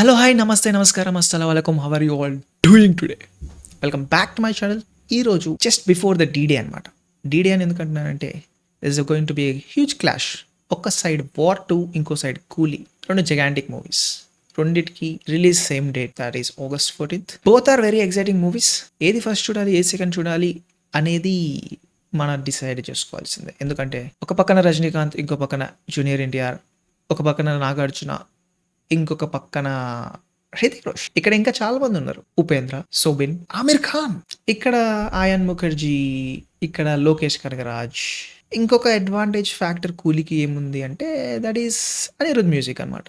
Hello hi నమస్తే నమస్కారం అస్సలం వలకం how are you all doing today welcome back to my channel ఈరోజు just before the D Day అనమాట D Day అని ఎందుకంటున్నానంటే is going to be huge clash ఒక side War two ఇంకో side Coolie. రెండు జగాంటిక్ మూవీస్ రెండిటికి release same date that is August fourteenth both are very exciting movies ఏది first చూడాలి ఏ సెకండ్ చూడాలి అనేది మనం డిసైడ్ చేసుకోవాల్సిందే. ఎందుకంటే ఒక పక్కన రజనీకాంత్ ఇంకో పక్కన జూనియర్ ఎన్టీఆర్ ఒక పక్కన నాగార్జున ఇంకొక పక్కన హృతిక్ రోషన్. ఇక్కడ ఇంకా చాలా మంది ఉన్నారు. ఉపేంద్ర సోబిన్ ఆమిర్ ఖాన్. ఇక్కడ ఆయన్ ముఖర్జీ ఇక్కడ లోకేష్ కనగరాజ్ ఇంకొక అడ్వాంటేజ్ ఫ్యాక్టర్ కూలీకి ఏముంది అంటే దట్ ఈస్ అనిరుద్ మ్యూజిక్ అనమాట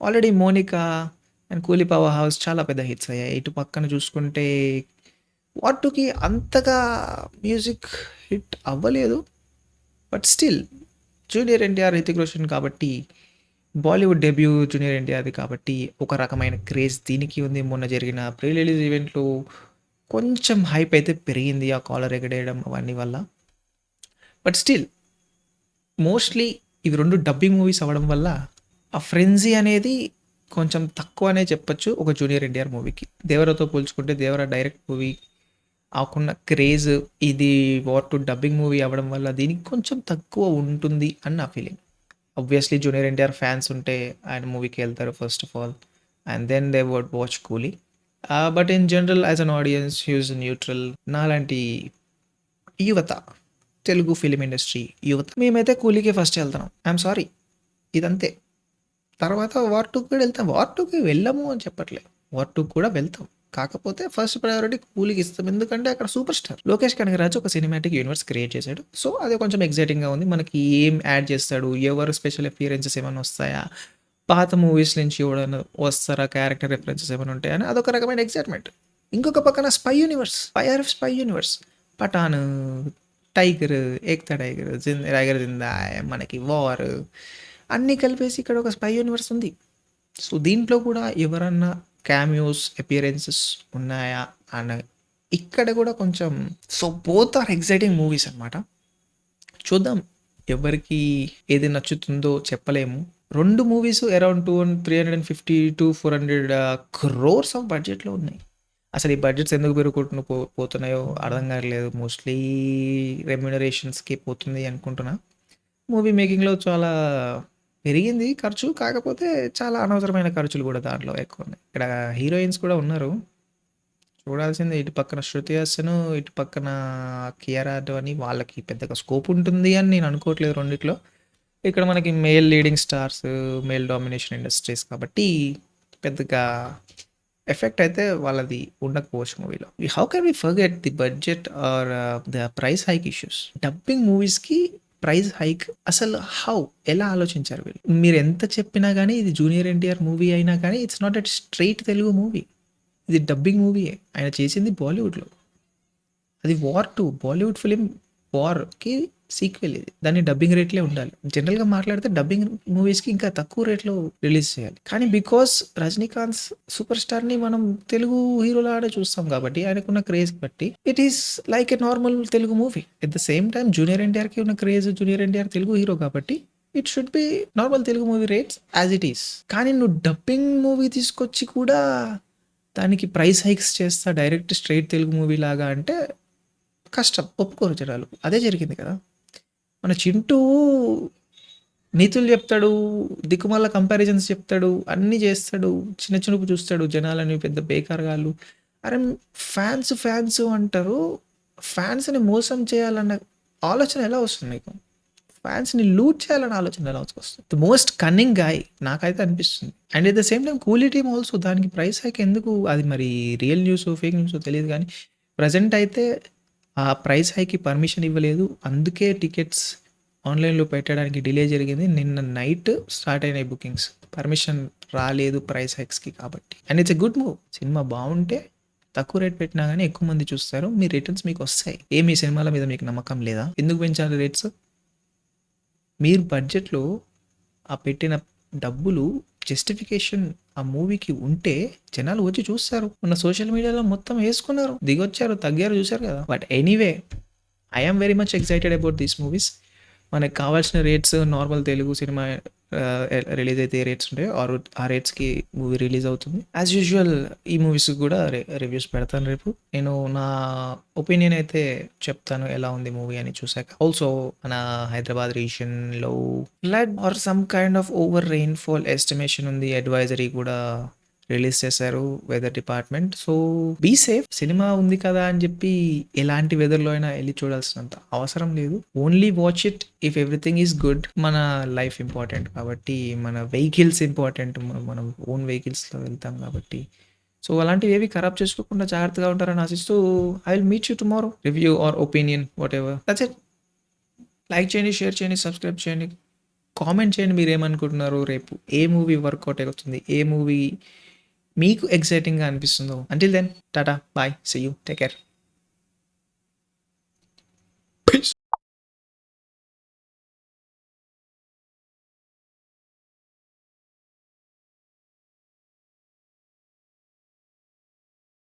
already Monica and Coolie powerhouse చాలా పెద్ద హిట్స్ అయ్యాయి. ఇటు పక్కన చూసుకుంటే వాటుకి అంతగా మ్యూజిక్ హిట్ అవ్వలేదు. But still junior NTR Hrithik Roshan కాబట్టి బాలీవుడ్ డెబ్యూ జూనియర్ ఎన్టీఆర్ది కాబట్టి ఒక రకమైన క్రేజ్ దీనికి ఉంది. మొన్న జరిగిన ప్రీ రిలీజ్ ఈవెంట్లో కొంచెం హైప్ అయితే పెరిగింది ఆ కాలర్ ఎగడేయడం అవన్నీ వల్ల. బట్ స్టిల్ మోస్ట్లీ ఇవి రెండు డబ్బింగ్ మూవీస్ అవ్వడం వల్ల ఆ ఫ్రెంజీ అనేది కొంచెం తక్కువనే చెప్పచ్చు ఒక జూనియర్ ఎన్టీఆర్ మూవీకి. దేవరతో పోల్చుకుంటే దేవర డైరెక్ట్ మూవీ ఆకున్న క్రేజ్ ఇది వార్ టు డబ్బింగ్ మూవీ అవ్వడం వల్ల దీనికి కొంచెం తక్కువ ఉంటుంది అని నా feeling. Obviously junior NTR fans ఉంటే ఆయన మూవీకి వెళ్తారు first of all and then they would watch Coolie but in general as an audience huge neutral నాలాంటి యువత తెలుగు ఫిలిం ఇండస్ట్రీ యువత మేమైతే కూలీకి ఫస్ట్ వెళ్తున్నాం. ఐఎమ్ సారీ ఇదంతే. తర్వాత వార్ టూకి కూడా వెళ్తాం. వార్ టూకి వెళ్ళము అని చెప్పట్లేదు వార్ టూకి కూడా వెళ్తాం. కాకపోతే ఫస్ట్ ప్రయారిటీ కూలికి ఇస్తాం. ఎందుకంటే అక్కడ సూపర్ స్టార్ లోకేష్ కనగరాజు ఒక సినిమాటిక్ యూనివర్స్ క్రియేట్ చేశాడు. సో అది కొంచెం ఎగ్జైటింగ్గా ఉంది. మనకి ఏం యాడ్ చేస్తాడు? ఎవరు స్పెషల్ అపియరెన్సెస్ ఏమైనా వస్తాయా? పాత మూవీస్ నుంచి ఎవడైనా వస్తారా? క్యారెక్టర్ రెఫరెన్సెస్ ఏమైనా ఉంటాయని అదొక రకమైన ఎగ్జైట్మెంట్ ఇంకొక పక్కన spy universe spy of spy universe Pathaan tiger Ek Tha tiger Zinda tiger Zinda మనకి వార్ అన్నీ కలిపేసి ఇక్కడ ఒక స్పై యూనివర్స్ ఉంది. సో దీంట్లో కూడా ఎవరన్నా క్యామియోస్ అపియరెన్సెస్ ఉన్నాయా? అన్న ఇక్కడ కూడా కొంచెం so both are exciting movies అనమాట చూద్దాం ఎవరికి ఏది నచ్చుతుందో చెప్పలేము. రెండు movies around two three hundred and fifty to four hundred crores of బడ్జెట్లో ఉన్నాయి. అసలు ఈ బడ్జెట్స్ ఎందుకు పెరుగుకుంటూ పో పోతున్నాయో అర్థం కావట్లేదు. మోస్ట్లీ రెమ్యునరేషన్స్కి పోతుంది అనుకుంటున్నా. మూవీ మేకింగ్లో చాలా పెరిగింది ఖర్చు కాకపోతే చాలా అనవసరమైన ఖర్చులు కూడా దాంట్లో ఎక్కువ ఉన్నాయి. ఇక్కడ హీరోయిన్స్ కూడా ఉన్నారు. చూడాల్సిందే ఇటు పక్కన శృతి హాసన్ ఇటు పక్కన కియారా అని వాళ్ళకి పెద్దగా స్కోప్ ఉంటుంది అని నేను అనుకోవట్లేదు రెండిట్లో. ఇక్కడ మనకి male leading stars male domination industries కాబట్టి పెద్దగా ఎఫెక్ట్ అయితే వాళ్ళది ఉండకపోవచ్చు మూవీలో. How can we forget the budget or the price hike issues dubbing మూవీస్కి ప్రైస్ హైక్ అసలు హౌ? ఎలా ఆలోచించారు వీళ్ళు? మీరు ఎంత చెప్పినా కానీ ఇది జూనియర్ ఎన్టీఆర్ మూవీ అయినా కానీ it's not at straight Telugu movie ఇది డబ్బింగ్ మూవీయే ఆయన చేసింది బాలీవుడ్లో. అది వార్ టూ బాలీవుడ్ ఫిలిం వార్కి సీక్వెల్ ఇది. దాన్ని డబ్బింగ్ రేట్లే ఉండాలి. జనరల్గా మాట్లాడితే డబ్బింగ్ మూవీస్కి ఇంకా తక్కువ రేట్లో రిలీజ్ చేయాలి. కానీ బికాస్ రజనీకాంత్ సూపర్ స్టార్ని మనం తెలుగు హీరోలాడే చూస్తాం కాబట్టి ఆయనకున్న క్రేజ్ బట్టి it is like a normal Telugu movie at the same time junior ఎన్టీఆర్కి ఉన్న craze junior NTR Telugu hero కాబట్టి it should be normal Telugu movie rates as it is కానీ నువ్వు డబ్బింగ్ మూవీ తీసుకొచ్చి కూడా దానికి ప్రైస్ హైక్స్ చేస్తా direct straight Telugu movie లాగా అంటే కష్టం. ఒప్పుకోరు జనాలు. అదే జరిగింది కదా. మన చింటూ నీతులు చెప్తాడు దిక్కుమాల కంపారిజన్స్ చెప్తాడు అన్నీ చేస్తాడు చిన్న చిన్నపు చూస్తాడు జనాలని పెద్ద బేకారగాళ్ళు అరే ఫ్యాన్స్ ఫ్యాన్స్ అంటారు. ఫ్యాన్స్ని మోసం చేయాలన్న ఆలోచన ఎలా వస్తుంది మీకు ఫ్యాన్స్ని లూట్ చేయాలన్న ఆలోచన ఎలా వస్తుంది? ద మోస్ట్ కన్నింగ్ గాయ్ నాకైతే అనిపిస్తుంది. And at the same time Coolie also దానికి ప్రైస్ హైక్ ఎందుకు? అది మరి రియల్ న్యూస్ ఫేక్ న్యూస్ తెలియదు కానీ ప్రజెంట్ అయితే ఆ ప్రైస్ హైకి పర్మిషన్ ఇవ్వలేదు. అందుకే టికెట్స్ ఆన్లైన్లో పెట్టడానికి డిలే జరిగింది. నిన్న నైట్ స్టార్ట్ అయినాయి బుకింగ్స్ పర్మిషన్ రాలేదు ప్రైస్ హైక్స్కి కాబట్టి. And it's a good move cinema బాగుంటే తక్కువ రేట్ పెట్టినా కానీ ఎక్కువ మంది చూస్తారు. మీ రిటర్న్స్ మీకు వస్తాయి. ఏ మీ సినిమాల మీద మీకు నమ్మకం లేదా? ఎందుకు పెంచాలి రేట్స్ మీరు బడ్జెట్లో ఆ పెట్టిన డబ్బులు జస్టిఫికేషన్ ఆ మూవీకి ఉంటే జనాలు వచ్చి చూస్తారు. మన సోషల్ మీడియాలో మొత్తం వేసుకున్నారు. దిగొచ్చారు తగ్గారు చూసారు కదా. But anyway I'm very much excited about these movies మనకు కావాల్సిన rates normal Telugu cinema release అయితే ఏ రేట్స్ ఉంటాయో ఆ ఆ రేట్స్కి మూవీ రిలీజ్ అవుతుంది. యాజ్ యూజువల్ ఈ మూవీస్ కూడా రివ్యూస్ పెడతాను రేపు. నేను నా ఒపీనియన్ అయితే చెప్తాను ఎలా ఉంది మూవీ అని చూసాక ఆల్సో మన Hyderabad రీజన్లో flood or some kind of over rainfall estimation ఉంది. అడ్వైజరీ కూడా రిలీజ్ చేశారు weather department. So be safe cinema ఉంది కదా అని చెప్పి ఎలాంటి వెదర్లో అయినా వెళ్ళి చూడాల్సినంత అవసరం లేదు. Only watch it if everything is good మన లైఫ్ ఇంపార్టెంట్ కాబట్టి మన వెహికల్స్ ఇంపార్టెంట్ మనం ఓన్ వెహికల్స్లో వెళ్తాం కాబట్టి. సో అలాంటివి ఏవి ఖరాబ్ చేసుకోకుండా జాగ్రత్తగా ఉంటారని ఆశిస్తూ I will meet you tomorrow review or opinion whatever that's it like చేయండి షేర్ చేయండి సబ్స్క్రైబ్ చేయండి. కామెంట్ చేయండి మీరు ఏమనుకుంటున్నారు రేపు. ఏ మూవీ వర్కౌట్ అవుతుంది ఏ మూవీ మీకు ఎక్సైటింగ్గా అనిపిస్తుందో. Until then tata bye see you take care